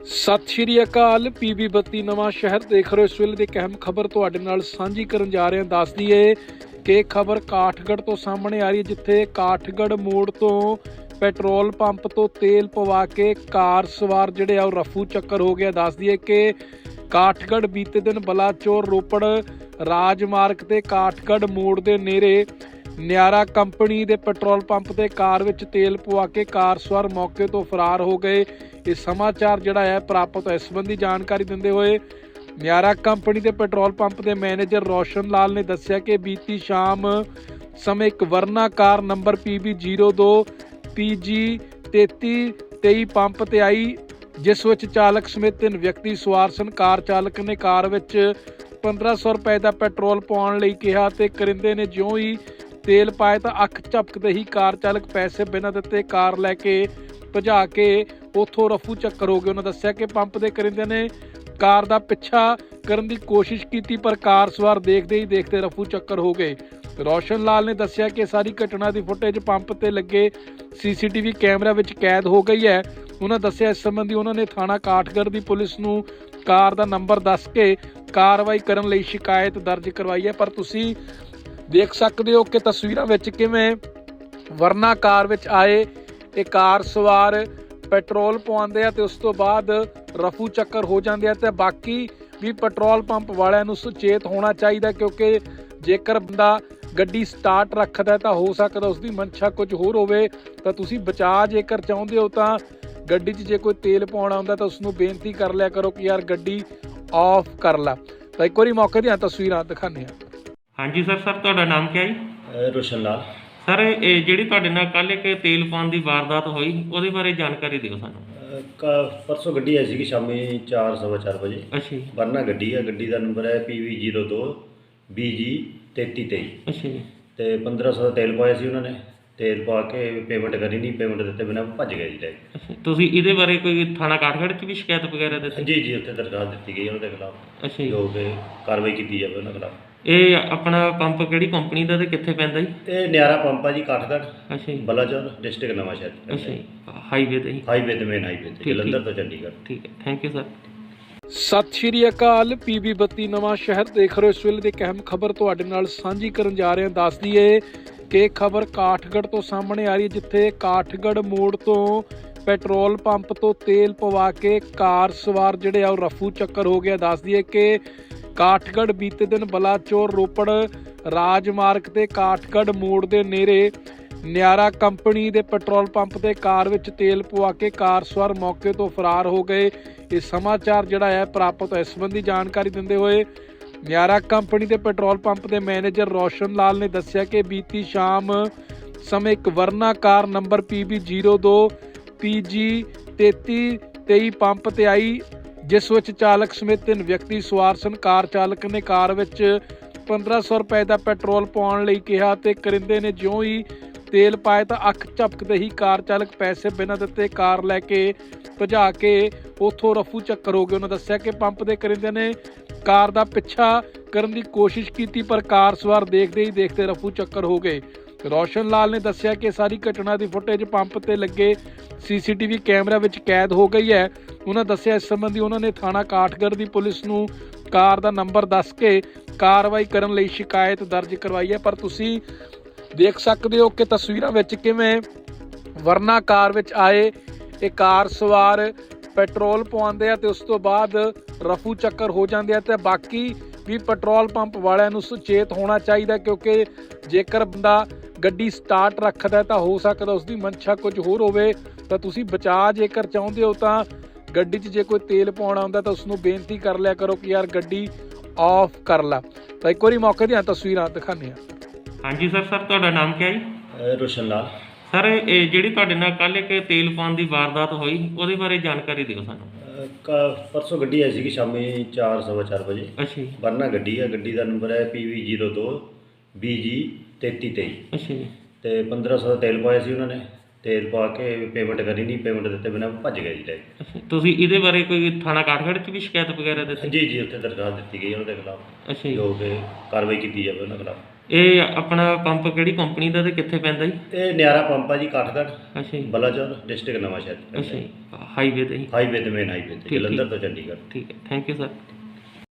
ਸਤਿ ਸ਼੍ਰੀ ਅਕਾਲ। ਪੀਬੀ ਬੱਤੀ ਨਵਾਂ ਸ਼ਹਿਰ ਦੇਖ ਰਹੇ ਹੋ। ਇਸ ਵੇਲੇ ਦੀ ਇੱਕ ਅਹਿਮ ਖਬਰ ਤੁਹਾਡੇ ਨਾਲ ਸਾਂਝੀ ਕਰਨ ਜਾ ਰਹੇ ਹਾਂ। ਦੱਸ ਦਈਏ ਕਿ ਖਬਰ ਕਾਠਗੜ੍ਹ ਤੋਂ ਸਾਹਮਣੇ ਆ ਰਹੀ ਹੈ, ਜਿੱਥੇ ਕਾਠਗੜ੍ਹ ਮੋੜ ਤੋਂ ਪੈਟਰੋਲ ਪੰਪ ਤੋਂ ਤੇਲ ਪਵਾ ਕੇ ਕਾਰ ਸਵਾਰ ਜਿਹੜੇ ਆ, ਉਹ ਰਫੂ ਚੱਕਰ ਹੋ ਗਿਆ। ਦੱਸ ਦਈਏ ਕਿ ਕਾਠਗੜ੍ਹ ਬੀਤੇ ਦਿਨ ਬਲਾਚੌਰ, ਰੋਪੜ, ਰਾਜਮਾਰਗ ਤੇ ਕਾਠਗੜ੍ਹ ਮੋੜ ਦੇ ਨੇੜੇ ਨਿਆਰਾ ਕੰਪਨੀ ਦੇ ਪੈਟਰੋਲ ਪੰਪ ਤੇ ਕਾਰ ਵਿੱਚ ਤੇਲ ਪਵਾ ਕੇ ਕਾਰ ਸਵਾਰ ਮੌਕੇ ਤੋਂ ਫਰਾਰ ਹੋ ਗਏ। ਇਹ ਸਮਾਚਾਰ ਜਿਹੜਾ ਹੈ ਪ੍ਰਾਪਤ ਹੋਇਆ। ਇਸ ਸੰਬੰਧੀ ਜਾਣਕਾਰੀ ਦਿੰਦੇ ਹੋਏ ਨਿਆਰਾ ਕੰਪਨੀ ਦੇ ਪੈਟਰੋਲ ਪੰਪ ਦੇ ਮੈਨੇਜਰ ਰੋਸ਼ਨ ਲਾਲ ਨੇ ਦੱਸਿਆ ਕਿ ਬੀਤੀ ਸ਼ਾਮ ਸਮੇਂ ਇੱਕ Verna car number PB02 PG 3323 pump ਤੇ ਆਈ, ਜਿਸ ਵਿੱਚ ਚਾਲਕ ਸਮੇਤ ਤਿੰਨ ਵਿਅਕਤੀ ਸਵਾਰ ਸਨ। ਕਾਰ ਚਾਲਕ ਨੇ ਕਾਰ ਵਿੱਚ 1500 ਰੁਪਏ ਦਾ ਪੈਟਰੋਲ ਪਾਉਣ ਲਈ ਕਿਹਾ ਤੇ ਕਰਿੰਦੇ ਨੇ ਜਿਉਂ ਹੀ ਤੇਲ ਪਾਇਆ ਤਾਂ ਅੱਖ ਝਪਕਦੇ ਹੀ ਕਾਰ ਚਾਲਕ ਪੈਸੇ ਬਿਨਾਂ ਦਿੱਤੇ ਕਾਰ ਲੈ ਕੇ ਭਜਾ ਕੇ ਉਥੋਂ ਰਫੂ ਚੱਕਰ ਹੋ ਗਏ ਉਹਨਾਂ ਦੱਸਿਆ ਕਿ ਪੰਪ ਦੇ ਕਰਿੰਦੇ ਨੇ ਕਾਰ ਦਾ ਪਿੱਛਾ ਕਰਨ ਦੀ ਕੋਸ਼ਿਸ਼ ਕੀਤੀ, ਪਰ ਕਾਰ ਸਵਾਰ ਦੇਖਦੇ ਹੀ ਦੇਖਦੇ ਰਫੂ ਚੱਕਰ ਹੋ ਗਏ। ਰੌਸ਼ਨ ਲਾਲ ਨੇ ਦੱਸਿਆ ਕਿ ਸਾਰੀ ਘਟਨਾ ਦੀ ਫੁਟੇਜ ਪੰਪ ਤੇ ਲੱਗੇ ਸੀਸੀਟੀਵੀ ਕੈਮਰਾ ਵਿੱਚ ਕੈਦ ਹੋ ਗਈ ਹੈ। ਉਹਨਾਂ ਦੱਸਿਆ ਇਸ ਸੰਬੰਧੀ ਉਹਨਾਂ ਨੇ ਥਾਣਾ ਕਾਠਗੜ੍ਹ ਦੀ ਪੁਲਿਸ ਨੂੰ ਕਾਰ ਦਾ ਨੰਬਰ ਦੱਸ ਕੇ ਕਾਰਵਾਈ ਕਰਨ ਲਈ ਸ਼ਿਕਾਇਤ ਦਰਜ ਕਰਵਾਈ ਹੈ। ਪਰ ਤੁਸੀਂ ਦੇਖ ਸਕਦੇ ਹੋ ਕਿ ਤਸਵੀਰਾਂ ਵਿੱਚ ਕਿਵੇਂ ਵਰਨਾ ਕਾਰ ਵਿੱਚ ਆਏ, ਇਹ ਕਾਰ ਸਵਾਰ ਪੈਟਰੋਲ ਪਵਾਉਂਦੇ ਆ ਤੇ ਉਸ ਤੋਂ ਬਾਅਦ ਰਫੂ ਚੱਕਰ ਹੋ ਜਾਂਦੇ ਆ ਤੇ ਬਾਕੀ ਵੀ ਪੈਟਰੋਲ ਪੰਪ ਵਾਲਿਆਂ ਨੂੰ ਸੁਚੇਤ ਹੋਣਾ ਚਾਹੀਦਾ ਕਿਉਂਕਿ ਜੇਕਰ ਬੰਦਾ ਗੱਡੀ ਸਟਾਰਟ ਰੱਖਦਾ ਤਾਂ ਹੋ ਸਕਦਾ ਉਸ ਦੀ ਮਨਸ਼ਾ ਕੁਝ ਹੋਰ ਹੋਵੇ ਤਾਂ ਤੁਸੀਂ ਬਚਾ ਜੇਕਰ ਚਾਹੁੰਦੇ ਹੋ ਤਾਂ ਗੱਡੀ 'ਚ ਜੇ ਕੋਈ ਤੇਲ ਪਾਉਣਾ ਹੁੰਦਾ ਤਾਂ ਉਸ ਨੂੰ ਬੇਨਤੀ ਕਰ ਲਿਆ ਕਰੋ ਕਿ ਯਾਰ ਗੱਡੀ ਆਫ ਕਰ ਲੈ। ਤਾਂ ਇੱਕ ਵਾਰੀ ਮੌਕੇ ਦੀਆਂ ਤਸਵੀਰਾਂ ਦਿਖਾਉਂਦੇ ਹਾਂ। ਹਾਂਜੀ ਸਰ ਸਰ ਤੁਹਾਡਾ ਨਾਮ ਕੀ ਹੈ ਰੋਸ਼ਨ ਲਾਲ। ਸਰ ਇਹ ਜਿਹੜੀ ਤੁਹਾਡੇ ਨਾਲ ਕੱਲ ਇੱਕ ਤੇਲ ਪਾਉਣ ਦੀ ਵਾਰਦਾਤ ਹੋਈ ਉਹਦੇ ਬਾਰੇ ਜਾਣਕਾਰੀ ਦਿਓ ਸਾਨੂੰ। ਅਹ ਕ- ਪਰਸੋਂ ਗੱਡੀ ਆਈ ਸੀਗੀ ਸ਼ਾਮੀ 4:30 ਵਜੇ। ਅੱਛਾ ਜੀ। ਵਰਨਾ ਗੱਡੀ ਹੈ ਗੱਡੀ ਦਾ ਨੰਬਰ ਹੈ PV02 BG 3323 ਅੱਛਾ ਜੀ। ਤੇ 1500 ਦਾ ਤੇਲ ਪਾਇਆ ਸੀ ਉਹਨਾਂ ਨੇ ਤੇਲ ਪਾ ਕੇ ਪੇਮੈਂਟ ਕਰੀ ਨਹੀਂ ਪੇਮੈਂਟ ਦਿੱਤੇ ਬਿਨਾਂ ਭੱਜ ਗਏ ਜੀ ਲੈ ਕੇ। ਅੱਛਾ ਤੁਸੀਂ ਇਹਦੇ ਬਾਰੇ ਕੋਈ ਥਾਣਾ ਕਾਠਗੜ੍ਹ 'ਚ ਵੀ ਸ਼ਿਕਾਇਤ ਵਗੈਰਾ ਦਿੱਤੀ? ਜੀ ਜੀ ਉੱਥੇ ਦਰਖਾਸਤ ਦਿੱਤੀ ਗਈ ਉਹਨਾਂ ਦੇ ਖਿਲਾਫ। ਅੱਛਾ ਜੀ। ਜੋ ਕਿ ਕਾਰਵਾਈ ਕੀਤੀ ਜਾਵੇ ਉਹਨਾਂ ਖਿਲਾਫ। ਇਹ ਆਪਣਾ ਪੰਪ ਕਿਹੜੀ ਕੰਪਨੀ ਦਾ ਤੇ ਕਿੱਥੇ ਪੈਂਦਾ ਜੀ? ਇਹ ਨਿਆਰਾ ਪੰਪ ਆ ਜੀ ਕਾਠਗੜ੍ਹ ਅੱਛਾ ਜੀ। ਬਲਾਚੌਰ ਡਿਸਟ੍ਰਿਕਟ ਨਵਾਂ ਸ਼ਹਿਰ। ਅੱਛਾ ਜੀ ਹਾਈਵੇ ਤੇ ਜੀ। ਹਾਈਵੇ ਤੇ ਮੇਨ ਹਾਈਵੇ ਤੇ ਠੀਕ, ਜਲੰਧਰ। ਤੋਂ ਚੰਡੀਗੜ੍ਹ। ਠੀਕ ਹੈ ਥੈਂਕ ਯੂ ਸਰ ਸਤਿ ਸ਼੍ਰੀ ਅਕਾਲ ਪੀਬੀ ਬੱਤੀ ਨਵਾਂ ਸ਼ਹਿਰ ਦੇਖ ਰਹੇ ਹੋ। ਇਸ ਵੇਲੇ ਦੀ ਇੱਕ ਅਹਿਮ ਖਬਰ ਤੁਹਾਡੇ ਨਾਲ ਸਾਂਝੀ ਕਰਨ ਜਾ ਰਹੇ ਹਾਂ। ਦੱਸ ਦਈਏ ਕਿ ਖਬਰ ਕਾਠਗੜ੍ਹ ਤੋਂ ਸਾਹਮਣੇ ਆ ਰਹੀ ਹੈ ਜਿੱਥੇ ਕਾਠਗੜ੍ਹ ਮੋੜ ਤੋਂ ਪੈਟਰੋਲ ਪੰਪ ਤੋਂ ਤੇਲ ਪਵਾ ਕੇ ਕਾਰ ਸਵਾਰ ਜਿਹੜੇ ਆ ਉਹ ਰਫੂ ਚੱਕਰ ਹੋ ਗਿਆ। ਦੱਸ ਦਈਏ ਕਿ ਕਾਠਗੜ੍ਹ ਬੀਤੇ ਦਿਨ ਬਲਾਚੌਰ ਰੋਪੜ ਰਾਜਮਾਰਗ ਤੇ ਕਾਠਗੜ੍ਹ ਮੋੜ ਦੇ ਨੇੜੇ ਨਿਆਰਾ ਕੰਪਨੀ ਦੇ ਪੈਟਰੋਲ ਪੰਪ ਤੇ ਕਾਰ ਵਿੱਚ ਤੇਲ ਪਵਾ ਕੇ ਕਾਰ ਸਵਾਰ ਮੌਕੇ ਤੋਂ ਫਰਾਰ ਹੋ ਗਏ। ਇਹ ਸਮਾਚਾਰ ਜਿਹੜਾ ਹੈ, ਪ੍ਰਾਪਤ ਹੋਇਆ ਇਸ ਸੰਬੰਧੀ ਜਾਣਕਾਰੀ ਦਿੰਦੇ ਹੋਏ ਨਿਆਰਾ ਕੰਪਨੀ ਦੇ ਪੈਟਰੋਲ ਪੰਪ ਦੇ ਮੈਨੇਜਰ ਰੋਸ਼ਨ ਲਾਲ ਨੇ ਦੱਸਿਆ ਕਿ ਬੀਤੀ ਸ਼ਾਮ ਸਮੇਂ ਇੱਕ Verna car number PB02 PG 3323 pump ਤੇ ਆਈ। ਜਿਸ ਵਿੱਚ ਚਾਲਕ ਸਮੇਤ ਤਿੰਨ ਵਿਅਕਤੀ ਸਵਾਰ ਸਨ। ਕਾਰ ਚਾਲਕ ਨੇ ਕਾਰ ਵਿੱਚ 1500 ਰੁਪਏ ਦਾ ਪੈਟਰੋਲ ਪਾਉਣ ਲਈ ਕਿਹਾ ਤੇ ਕਰਿੰਦੇ ਨੇ ਜਿਉਂ ਹੀ ਤੇਲ ਪਾਏ ਤਾਂ ਅੱਖ ਝਪਕਦੇ ਹੀ ਕਾਰ ਚਾਲਕ ਪੈਸੇ ਬਿਨਾਂ ਦਿੱਤੇ ਕਾਰ ਲੈ ਕੇ ਭਜਾ ਕੇ ਉਥੋਂ ਰਫੂ ਚੱਕਰ ਹੋ ਗਏ। ਉਹਨਾਂ ਦੱਸਿਆ ਕਿ ਪੰਪ ਦੇ ਕਰਿੰਦੇ ਨੇ ਕਾਰ ਦਾ ਪਿੱਛਾ ਕਰਨ ਦੀ ਕੋਸ਼ਿਸ਼ ਕੀਤੀ, ਪਰ ਕਾਰ ਸਵਾਰ ਦੇਖਦੇ ਹੀ ਦੇਖਦੇ ਰਫੂ ਚੱਕਰ ਹੋ ਗਏ। ਰੌਸ਼ਨ ਲਾਲ ਨੇ ਦੱਸਿਆ ਕਿ ਸਾਰੀ ਘਟਨਾ ਦੀ ਫੁਟੇਜ ਪੰਪ ਤੇ ਲੱਗੇ ਸੀਸੀਟੀਵੀ ਕੈਮਰਾ ਵਿੱਚ ਕੈਦ ਹੋ ਗਈ ਹੈ। ਉਹਨਾਂ ਦੱਸਿਆ ਇਸ ਸੰਬੰਧੀ ਉਹਨਾਂ ਨੇ ਥਾਣਾ ਕਾਠਗੜ੍ਹ ਦੀ ਪੁਲਿਸ ਨੂੰ ਕਾਰ ਦਾ ਨੰਬਰ ਦੱਸ ਕੇ ਕਾਰਵਾਈ ਕਰਨ ਲਈ ਸ਼ਿਕਾਇਤ ਦਰਜ ਕਰਵਾਈ ਹੈ। ਪਰ ਤੁਸੀਂ ਦੇਖ ਸਕਦੇ ਹੋ ਕਿ ਤਸਵੀਰਾਂ ਵਿੱਚ ਕਿਵੇਂ ਵਰਨਾ ਕਾਰ ਵਿੱਚ ਆਏ, ਇਹ ਕਾਰ ਸਵਾਰ ਪੈਟਰੋਲ ਪਵਾਉਂਦੇ ਆ ਤੇ ਉਸ ਤੋਂ ਬਾਅਦ ਰਫੂ ਚੱਕਰ ਹੋ ਜਾਂਦੇ ਆ ਤੇ ਬਾਕੀ ਵੀ ਪੈਟਰੋਲ ਪੰਪ ਵਾਲਿਆਂ ਨੂੰ ਸੁਚੇਤ ਹੋਣਾ ਚਾਹੀਦਾ ਕਿਉਂਕਿ ਜੇਕਰ ਬੰਦਾ ਗੱਡੀ ਸਟਾਰਟ ਰੱਖਦਾ ਤਾਂ ਹੋ ਸਕਦਾ ਉਸ ਦੀ ਮਨਸ਼ਾ ਕੁਝ ਹੋਰ ਹੋਵੇ। ਤਾਂ ਤੁਸੀਂ ਬਚਾ ਜੇਕਰ ਚਾਹੁੰਦੇ ਹੋ ਤਾਂ ਗੱਡੀ 'ਚ ਜੇ ਕੋਈ ਤੇਲ ਪਾਉਣਾ ਹੁੰਦਾ ਤਾਂ ਉਸ ਨੂੰ ਬੇਨਤੀ ਕਰ ਲਿਆ ਕਰੋ ਕਿ ਯਾਰ ਗੱਡੀ ਆਫ ਕਰ ਲੈ। ਤਾਂ ਇੱਕ ਵਾਰੀ ਮੌਕੇ ਦੀਆਂ ਤਸਵੀਰਾਂ ਦਿਖਾਉਂਦੇ ਹਾਂ। ਹਾਂਜੀ ਸਰ ਸਰ ਤੁਹਾਡਾ ਨਾਮ ਕੀ ਹੈ ਜੀ? ਰੋਸ਼ਨ ਲਾਲ। ਸਰ ਇਹ ਜਿਹੜੀ ਤੁਹਾਡੇ ਨਾਲ ਕੱਲ ਇੱਕ ਤੇਲ ਪਾਉਣ ਦੀ ਵਾਰਦਾਤ ਹੋਈ ਉਹਦੇ ਬਾਰੇ ਜਾਣਕਾਰੀ ਦਿਓ ਸਾਨੂੰ। ਪਰਸੋਂ ਗੱਡੀ ਆਈ ਸੀਗੀ ਸ਼ਾਮੀ 4:30 ਵਜੇ। ਅੱਛਾ ਜੀ। ਵਰਨਾ ਗੱਡੀ ਹੈ ਗੱਡੀ ਦਾ ਨੰਬਰ ਹੈ PV02 BG 3323 ਅੱਛਾ ਜੀ। ਤੇ 1500 ਦਾ ਤੇਲ ਪਾਇਆ ਸੀ ਉਹਨਾਂ ਨੇ। ਤੇਲ ਪਾ ਕੇ ਪੇਮੈਂਟ ਕਰੀ ਨਹੀਂ ਪੇਮੈਂਟ ਦਿੱਤੇ ਬਿਨਾਂ ਭੱਜ ਗਏ ਜੀ ਲੈ ਕੇ। ਤੁਸੀਂ ਇਹਦੇ ਬਾਰੇ ਕੋਈ ਥਾਣਾ ਕਾਠਗੜ੍ਹ 'ਚ ਵੀ ਸ਼ਿਕਾਇਤ ਵਗੈਰਾ ਦਿੱਤੀ? ਜੀ ਜੀ ਉੱਥੇ ਦਰਖਾਸਤ ਦਿੱਤੀ ਗਈ ਉਹਨਾਂ ਦੇ ਖਿਲਾਫ। ਅੱਛਾ ਜੀ। ਜੋ ਕਿ ਕਾਰਵਾਈ ਕੀਤੀ ਜਾਵੇ ਉਹਨਾਂ ਖਿਲਾਫ। ਇਹ ਆਪਣਾ ਪੰਪ ਕਿਹੜੀ ਕੰਪਨੀ ਦਾ ਤੇ ਕਿੱਥੇ ਪੈਂਦਾ ਜੀ? ਇਹ ਨਿਆਰਾ ਪੰਪ ਆ ਜੀ ਕਾਠਗੜ੍ਹ। ਅੱਛਾ ਜੀ। ਬਲਾਚੌਰ ਡਿਸਟ੍ਰਿਕਟ ਨਵਾਂ ਸ਼ਹਿਰ ਅੱਛਾ ਜੀ। ਹਾਈਵੇ ਤੇ ਜੀ ਹਾਈਵੇ ਤੇ ਮੇਨ ਹਾਈਵੇ ਤੇ ਠੀਕ, ਜਲੰਧਰ ਤੋਂ ਚੰਡੀਗੜ੍ਹ। ਠੀਕ ਹੈ। Thank you sir